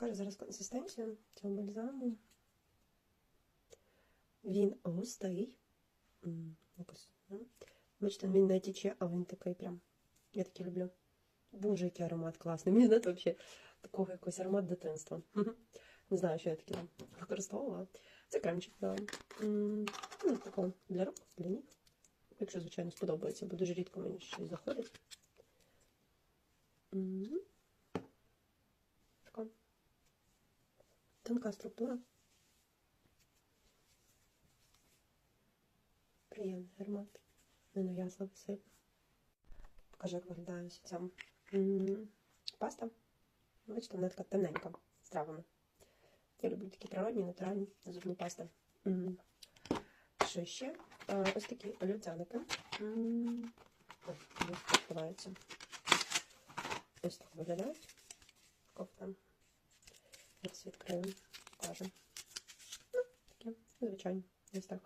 покажу зараз консистенцію цього бальзаму. Він густий. Ну. Бачите, він не тече, а він такий прям. Я такий люблю. Боже, який аромат класний. Мені знаєте, взагалі такого якогось аромат дитинства. Не знаю, що я таке там використовувала. Це кремчик, да. Ну, такого для рук, для ніг. Якщо, звичайно, сподобається, бо дуже рідко мені щось заходить. М. Така тонка структура. Приємний аромат. Не нав'язливий сильно. Покажу, як виглядає ось паста. Бачите, вона така темненька з травами. Я люблю такі природні, натуральні зубні пасти. Що ще? Ось такі олівцяники. Ой, вони відкриваються. Ось так виглядають. Кофта. Зараз відкрию, покажу. Ну, таке, звичайно, ось так.